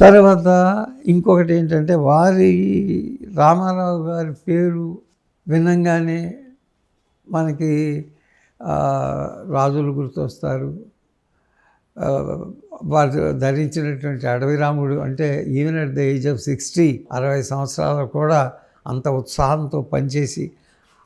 తర్వాత ఇంకొకటి ఏంటంటే వారి రామారావు గారి పేరు వినంగానే మనకి రాజులు గుర్తొస్తారు. వారు ధరించినటువంటి అడవి రాముడు అంటే even at the age of sixty అరవై సంవత్సరాలు కూడా అంత ఉత్సాహంతో పనిచేసి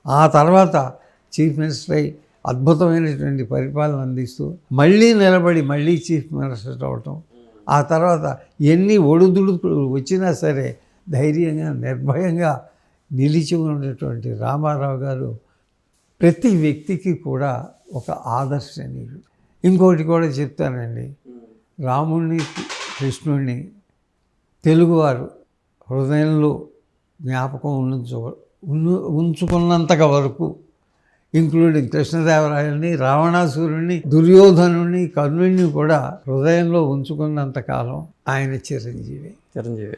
ఆ తర్వాత చీఫ్ మినిస్టర్ అయి అద్భుతమైనటువంటి పరిపాలన అందిస్తూ మళ్ళీ నిలబడి మళ్ళీ చీఫ్ మినిస్టర్ అవటం ఆ తర్వాత ఎన్ని ఒడుదుడు వచ్చినా సరే ధైర్యంగా నిర్భయంగా నిలిచి ఉన్నటువంటి రామారావు గారు ప్రతి వ్యక్తికి కూడా ఒక ఆదర్శనీయుడు. ఇంకోటి కూడా చెప్తానండి. రాముణ్ణి కృష్ణుణ్ణి తెలుగువారు హృదయంలో జ్ఞాపకం ఉంచు ఉంచుకున్నంతగా వరకు ఇంక్లూడింగ్ కృష్ణదేవరాయల్ని రావణాసురుణ్ణి దుర్యోధనుణ్ణి కర్ణుణ్ణి కూడా హృదయంలో ఉంచుకున్నంత కాలం ఆయన చిరంజీవి. చిరంజీవి.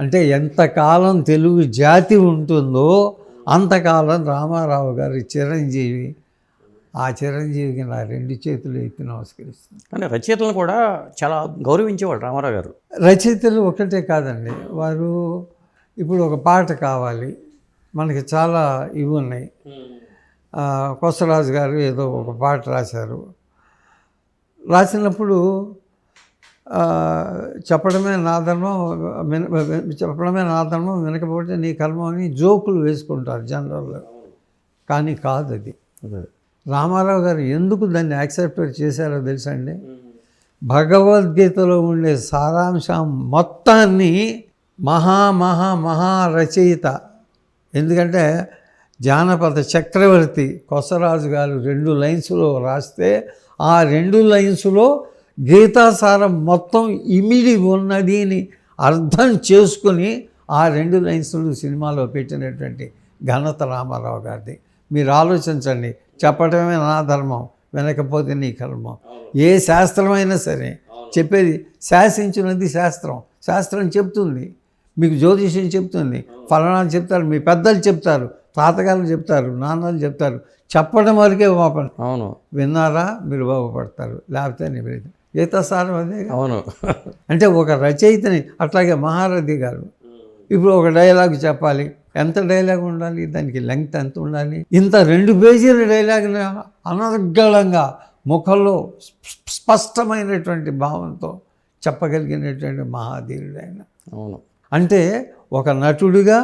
అంటే ఎంతకాలం తెలుగు జాతి ఉంటుందో అంతకాలం రామారావు గారి చిరంజీవి. ఆ చిరంజీవికి నా రెండు చేతులు ఎత్తి నమస్కరిస్తుంది కానీ రచయితలను కూడా చాలా గౌరవించేవాడు రామారావు గారు. రచయితలు ఒకటే కాదండి. వారు ఇప్పుడు ఒక పాట కావాలి. మనకి చాలా ఇవి ఉన్నాయి. కొసరాజు గారు ఏదో ఒక పాట రాశారు. రాసినప్పుడు చెప్పడమే నా ధర్మం విన- చెప్పడమే నా ధర్మం వినకపోతే నీ కర్మం అని జోకులు వేసుకుంటారు జనరల్లో కానీ కాదు అది. రామారావు గారు ఎందుకు దాన్ని యాక్సెప్ట్ చేశారో తెలుసా అండి? భగవద్గీతలో ఉండే సారాంశం మొత్తాన్ని మహా మహా మహా రచయిత. ఎందుకంటే జానపద చక్రవర్తి కొసరాజు గారు రెండు లైన్స్లో రాస్తే ఆ రెండు లైన్స్లో గీతాసారం మొత్తం ఇమిడి ఉన్నది అని అర్థం చేసుకుని ఆ రెండు లైన్స్లు సినిమాలో పెట్టినటువంటి ఘనత రామారావు గారిది. మీరు ఆలోచించండి చెప్పడమే నా ధర్మం వినకపోతే నీ కర్మం. ఏ శాస్త్రమైనా సరే చెప్పేది శాసించినది శాస్త్రం. శాస్త్రం చెప్తుంది. మీకు జ్యోతిష్యం చెప్తుంది. ఫలానాలు చెప్తారు. మీ పెద్దలు చెప్తారు. తాతగారు చెప్తారు. నాన్నలు చెప్తారు. చెప్పడం వరకే పాపం అవును. విన్నారా? మీరు బాగుపడతారు లేకపోతే నీ లేదు గీతా సారం అదే అవును. అంటే ఒక రచయితని అట్లాగే మహారథి గారు. ఇప్పుడు ఒక డైలాగ్ చెప్పాలి. ఎంత డైలాగ్ ఉండాలి? దానికి లెంగ్త్ ఎంత ఉండాలి? ఇంత రెండు పేజీల డైలాగ్ అనర్గళంగా ముఖంలో స్ప- స్పష్టమైనటువంటి భావంతో చెప్పగలిగినటువంటి మహాధీరుడు ఆయన అవును. అంటే ఒక నటుడిగా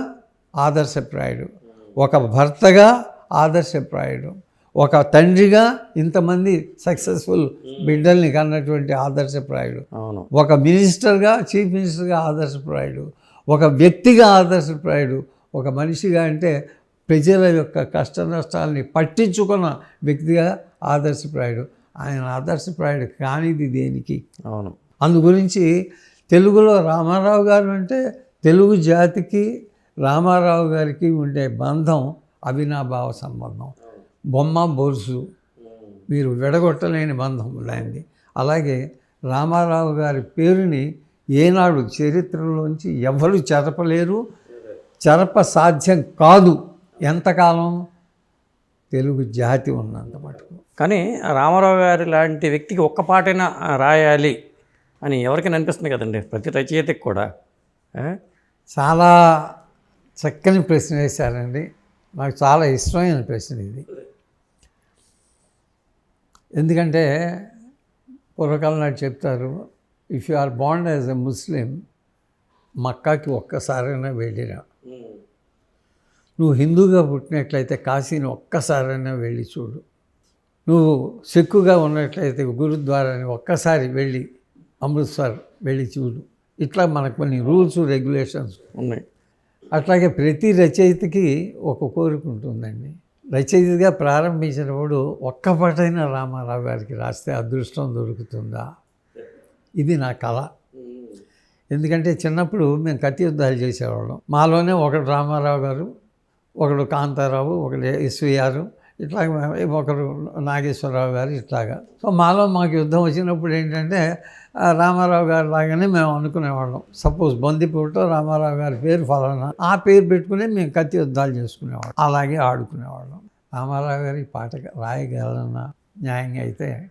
ఆదర్శప్రాయుడు ఒక భర్తగా ఆదర్శప్రాయుడు ఒక తండ్రిగా ఇంతమంది సక్సెస్ఫుల్ బిడ్డల్ని కన్నటువంటి ఆదర్శప్రాయుడు అవును. ఒక మినిస్టర్గా చీఫ్ మినిస్టర్గా ఆదర్శప్రాయుడు ఒక వ్యక్తిగా ఆదర్శప్రాయుడు ఒక మనిషిగా అంటే ప్రజల యొక్క కష్ట నష్టాలని పట్టించుకున్న వ్యక్తిగా ఆదర్శప్రాయుడు. ఆయన ఆదర్శప్రాయుడు కానిది దేనికి? అవును. అందు గురించి తెలుగులో రామారావు గారు అంటే తెలుగు జాతికి రామారావు గారికి ఉండే బంధం అవినాభావ సంబంధం. బొమ్మ బొరుసు. మీరు విడగొట్టలేని బంధం ఉందండి. అలాగే రామారావు గారి పేరుని ఏనాడు చరిత్రలోంచి ఎవరు చెరపలేరు? చెరప సాధ్యం కాదు. ఎంతకాలం? తెలుగు జాతి ఉన్నంత మటుకు. కానీ రామారావు గారి లాంటి వ్యక్తికి ఒక్క పాటైనా రాయాలి. అని ఎవరికైనా అనిపిస్తుంది కదండి. ప్రతి రచయితకి కూడా. చాలా చక్కని ప్రశ్న వేశారండి. నాకు చాలా ఇష్టమైన ప్రశ్న ఇది. ఎందుకంటే పూర్వకాలం నాకు చెప్తారు ఇఫ్ యు ఆర్ బాండ్ యాజ్ ఎ ముస్లిం మక్కాకి ఒక్కసారైనా వెళ్ళిరా. నువ్వు హిందూగా పుట్టినట్లయితే కాశీని ఒక్కసారైనా వెళ్ళి చూడు. నువ్వు సిక్కుగా ఉన్నట్లయితే గురుద్వారాని ఒక్కసారి వెళ్ళి అమృత్సర్ వెళ్ళి చూడు. ఇట్లా మనకు కొన్ని రూల్స్ రెగ్యులేషన్స్ ఉన్నాయి. అట్లాగే ప్రతి రచయితకి ఒక కోరిక ఉంటుందండి. రచయితగా ప్రారంభించినప్పుడు ఒక్కపాటైన రామారావు గారికి రాస్తే అదృష్టం దొరుకుతుందా? ఇది నా కళ. ఎందుకంటే చిన్నప్పుడు మేము కత్తి యుద్ధాలు చేసేవాళ్ళం. మాలోనే ఒకడు రామారావు గారు ఒకడు కాంతారావు ఒకడు ఎస్విఆర్ ఇట్లా ఒకరు నాగేశ్వరరావు గారు ఇట్లాగా. సో మాలో మాకు యుద్ధం వచ్చినప్పుడు ఏంటంటే రామారావు గారు లాగానే మేము అనుకునేవాళ్ళం. సపోజ్ బందిపూట రామారావు గారి పేరు ఫలానా ఆ పేరు పెట్టుకుని మేము కత్తి యుద్ధాలు చేసుకునేవాళ్ళం. అలాగే ఆడుకునేవాళ్ళం. రామారావు గారి పాట రాయగలన? న్యాయంగా అయితే